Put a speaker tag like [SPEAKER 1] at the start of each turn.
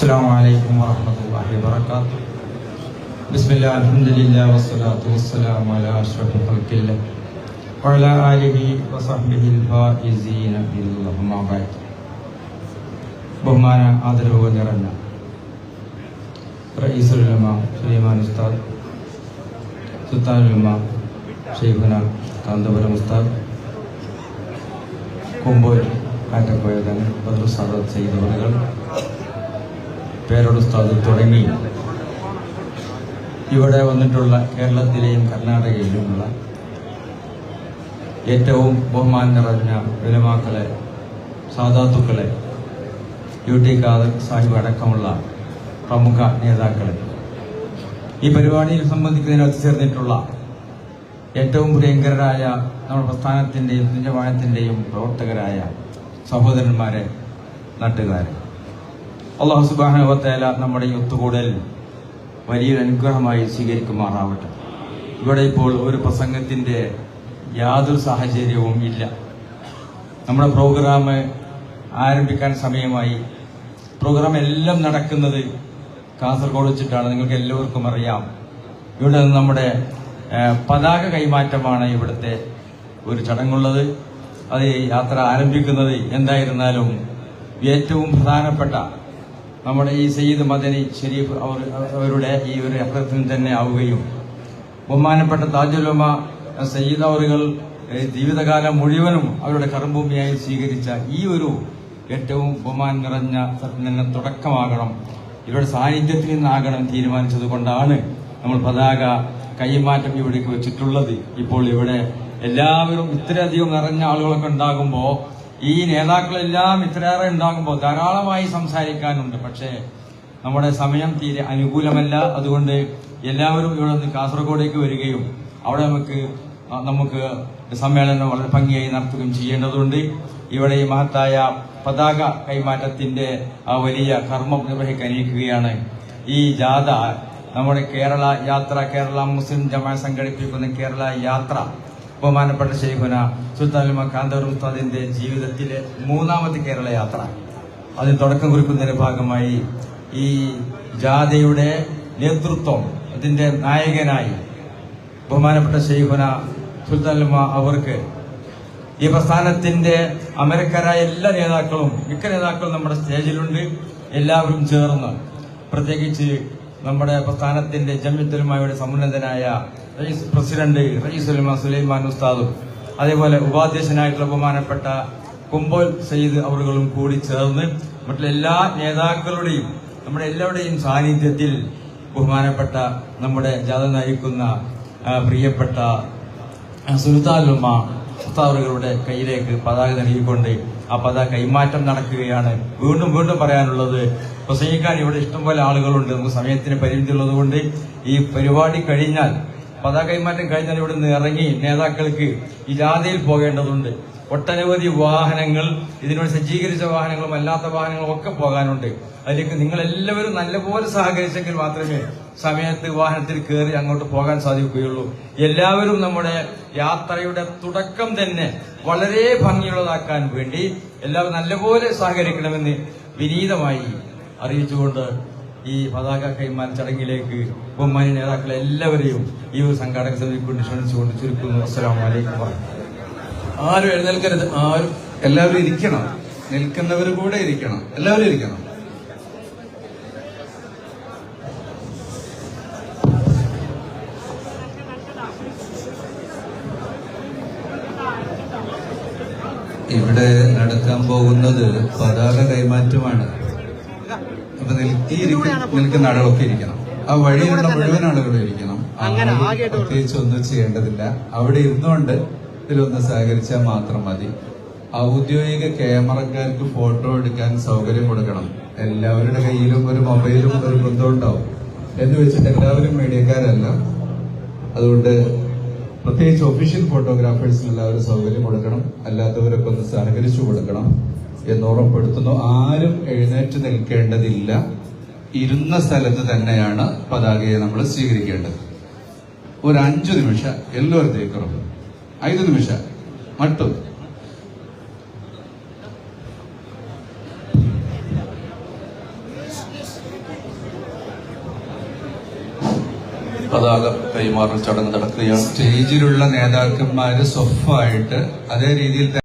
[SPEAKER 1] السلام عليكم ورحمة الله وبركاته بسم الله الحمد لله والصلاة والسلام على أشرف خلق الله وعلى آله وصحبه الفائزين بالله ما بعد ബഹുമാന ആദരവ് നിറഞ്ഞ റയീസുലമ സുലൈമാൻ ഉസ്താദ് സുൽത്താനുലമ ഷെയ്ഖുന കാന്തപുരം ഉസ്താദ് കുമ്പോൽ ആറ്റക്കോയതൻ ബദർ സാദത്ത് ചെയ്തവരുകൾ പേരോട് ഉസ്താദ് തുടങ്ങി. ഇവിടെ വന്നിട്ടുള്ള കേരളത്തിലെയും കർണാടകയിലുമുള്ള ഏറ്റവും ബഹുമാനം നിറഞ്ഞ വിലമാക്കളെ സാധാത്തുക്കളെ യു ടി ഖാദർ സാഹിബ് അടക്കമുള്ള പ്രമുഖ നേതാക്കളെ. ഈ പരിപാടിയിൽ സംബന്ധിക്കുന്നതിന് ഒത്തുചേർന്നിട്ടുള്ള ഏറ്റവും പ്രിയങ്കരായ നമ്മുടെ പ്രസ്ഥാനത്തിന്റെയും തുഞ്ചവാനത്തിന്റെയും പ്രവർത്തകരായ സഹോദരന്മാരെ നാട്ടുകാരെ. അള്ളാഹു സുബാനുവത്തേല നമ്മുടെ ഈ ഒത്തുകൂടൽ വലിയൊരു അനുഗ്രഹമായി സ്വീകരിക്കുമാറാവട്ടെ. ഇവിടെ ഇപ്പോൾ ഒരു പ്രസംഗത്തിന്റെ യാതൊരു സാഹചര്യവും ഇല്ല. നമ്മുടെ പ്രോഗ്രാം ആരംഭിക്കാൻ സമയമായി. പ്രോഗ്രാം എല്ലാം നടക്കുന്നത് കാസർഗോഡ് വെച്ചിട്ടാണ്. നിങ്ങൾക്ക് എല്ലാവർക്കും അറിയാം. ഇവിടെ നമ്മുടെ പതാക കൈമാറ്റമാണ് ഇവിടുത്തെ ഒരു ചടങ്ങുള്ളത്. അത് യാത്ര ആരംഭിക്കുന്നത് എന്തായിരുന്നാലും ഏറ്റവും പ്രധാനപ്പെട്ട നമ്മുടെ ഈ സയ്യിദ് മദനി ഷെരീഫ് അവർ അവരുടെ ഈ ഒരു യാത്രത്തിൽ തന്നെ ആവുകയും. ബഹുമാനപ്പെട്ട താജുലമ സയ്യിദ് അവറുകൾ ജീവിതകാലം മുഴുവനും അവരുടെ കർമ്മഭൂമിയായി സ്വീകരിച്ച ഈ ഒരു ഏറ്റവും ബഹുമാൻ നിറഞ്ഞ തന്നെ തുടക്കമാകണം. ഇവരുടെ സാന്നിധ്യത്തിൽ നിന്നാകണം തീരുമാനിച്ചത് കൊണ്ടാണ് നമ്മൾ പതാക കൈമാറ്റം ഇവിടേക്ക് വെച്ചിട്ടുള്ളത്. ഇപ്പോൾ ഇവിടെ എല്ലാവരും ഇത്രയധികം നിറഞ്ഞ ആളുകളൊക്കെ ഉണ്ടാകുമ്പോൾ ഈ നേതാക്കളെല്ലാം ഇത്രയേറെ ഉണ്ടാകുമ്പോൾ ധാരാളമായി സംസാരിക്കാനുണ്ട്. പക്ഷേ നമ്മുടെ സമയം തീരെ അനുകൂലമല്ല. അതുകൊണ്ട് എല്ലാവരും ഇവിടെ നിന്ന് കാസർഗോഡേക്ക് വരികയും അവിടെ നമുക്ക് നമുക്ക് സമ്മേളനം വളരെ ഭംഗിയായി നടത്തുകയും ചെയ്യേണ്ടതുണ്ട്. ഇവിടെ ഈ മഹത്തായ പതാക കൈമാറ്റത്തിന്റെ ആ വലിയ കർമ്മം നിർവഹിക്കാനിരിക്കുകയാണ് ഈ ജാഥ നമ്മുടെ കേരള യാത്ര കേരള മുസ്ലിം ജമാ സംഘടിപ്പിക്കുന്ന കേരള യാത്ര ബഹുമാനപ്പെട്ട ഷെയ്ഖുന സുൽത്താനുമ കാന്തൂർ ഉസ്താദിന്റെ ജീവിതത്തിലെ മൂന്നാമത്തെ കേരള യാത്ര. അതിന് തുടക്കം കുറിക്കുന്നതിന്റെ ഭാഗമായി ഈ ജാഥയുടെ നേതൃത്വം അതിന്റെ നായകനായി ബഹുമാനപ്പെട്ട ഷെയ്ഖുന സുൽത്താനുമ അവർക്ക് ഈ പ്രസ്ഥാനത്തിന്റെ അമരക്കാരായ എല്ലാ നേതാക്കളും മിക്ക നേതാക്കളും നമ്മുടെ സ്റ്റേജിലുണ്ട്. എല്ലാവരും ചേർന്ന് പ്രത്യേകിച്ച് നമ്മുടെ പ്രസ്ഥാനത്തിന്റെ ജമ്യത്തുലമായുടെ സമുന്നതനായ പ്രസിഡന്റ് റയീസുലമ സുലൈമാൻ ഉസ്താദും അതേപോലെ ഉപാധ്യക്ഷനായിട്ടുള്ള ബഹുമാനപ്പെട്ട കുമ്പോൽ സയ്യിദ് അവറുകളും കൂടി ചേർന്ന് മറ്റുള്ള എല്ലാ നേതാക്കളുടെയും നമ്മുടെ എല്ലാവരുടെയും സാന്നിധ്യത്തിൽ ബഹുമാനപ്പെട്ട നമ്മുടെ ജാഥ നയിക്കുന്ന പ്രിയപ്പെട്ട സുൽത്താലുമ്മ ഉസ്താദുകളുടെ കയ്യിലേക്ക് പതാക നൽകിക്കൊണ്ട് ആ പതാക കൈമാറ്റം നടക്കുകയാണ്. വീണ്ടും വീണ്ടും പറയാനുള്ളത് പ്രസംഗിക്കാൻ ഇവിടെ ഇഷ്ടംപോലെ ആളുകളുണ്ട്. നമുക്ക് സമയത്തിന് പരിമിതി ഉള്ളതുകൊണ്ട് ഈ പരിപാടി കഴിഞ്ഞാൽ പതാക കൈമാറ്റം കഴിഞ്ഞാൽ ഇവിടെ നിന്ന് ഇറങ്ങി നേതാക്കൾക്ക് ഈ ജാഥയിൽ പോകേണ്ടതുണ്ട്. ഒട്ടനവധി വാഹനങ്ങൾ ഇതിനോട് സജ്ജീകരിച്ച വാഹനങ്ങളും അല്ലാത്ത വാഹനങ്ങളും ഒക്കെ പോകാനുണ്ട്. അതിലേക്ക് നിങ്ങളെല്ലാവരും നല്ലപോലെ സഹകരിച്ചെങ്കിൽ മാത്രമേ സമയത്ത് വാഹനത്തിൽ കയറി അങ്ങോട്ട് പോകാൻ സാധിക്കുകയുള്ളൂ. എല്ലാവരും നമ്മുടെ യാത്രയുടെ തുടക്കം തന്നെ വളരെ ഭംഗിയുള്ളതാക്കാൻ വേണ്ടി എല്ലാവരും നല്ലപോലെ സഹകരിക്കണമെന്ന് വിനീതമായി അറിയിച്ചുകൊണ്ട് ഈ പതാക കൈമാറ്റ ചടങ്ങിലേക്ക് ബൊമ്മാനി നേതാക്കളെ എല്ലാവരെയും ഈ ഒരു സംഘാടക സമിതി കൊണ്ട് ക്ഷണിച്ചുകൊണ്ട് ചുരുക്കുന്നു. അസ്സലാമു അലൈക്കും
[SPEAKER 2] ആരും എഴുന്നേൽക്കരുത് ആരും എല്ലാവരും ഇരിക്കണം. നിൽക്കുന്നവർ കൂടെ ഇരിക്കണം. എല്ലാവരും ഇരിക്കണം. ഇവിടെ നടക്കാൻ പോകുന്നത് പതാക കൈമാറ്റമാണ്. അപ്പൊ ഈ നിൽക്കുന്ന ആളുകളൊക്കെ ഇരിക്കണം. ആ വഴിയിലുള്ള മുഴുവൻ ആളുകളും ഇരിക്കണം. പ്രത്യേകിച്ച് ഒന്നും ചെയ്യേണ്ടതില്ല. അവിടെ ഇരുന്നുകൊണ്ട് ഇതിലൊന്ന് സഹകരിച്ചാൽ മാത്രം മതി. ഔദ്യോഗിക ക്യാമറക്കാർക്ക് ഫോട്ടോ എടുക്കാൻ സൗകര്യം കൊടുക്കണം. എല്ലാവരുടെ കയ്യിലും ഒരു മൊബൈലും ഒരു ബന്ധം ഉണ്ടാവും. എന്ന് വെച്ചിട്ട് എല്ലാവരും മീഡിയക്കാരല്ല. അതുകൊണ്ട് പ്രത്യേകിച്ച് ഒഫീഷ്യൽ ഫോട്ടോഗ്രാഫേഴ്സിന് എല്ലാവരും സൗകര്യം കൊടുക്കണം അല്ലാത്തവരൊക്കെ ഒന്ന് സഹകരിച്ചു കൊടുക്കണം എന്ന് ഉറപ്പെടുത്തുന്നു ആരും എഴുന്നേറ്റ് നിൽക്കേണ്ടതില്ല ഇരുന്ന സ്ഥലത്ത് തന്നെയാണ് പതാകയെ നമ്മൾ സ്വീകരിക്കേണ്ടത് ഒരു അഞ്ചു നിമിഷം എല്ലാവരും തേക്കറും ಐದು ನಿಮಿಷ ಮಟ್ಟು
[SPEAKER 3] പതാക കൈമാറൽ ചടങ്ങ് നടക്കുകയാണ്.
[SPEAKER 2] സ്റ്റേജിലുള്ള നേതാക്കന്മാര് സ്വഫായിട്ട് അതേ രീതിയിൽ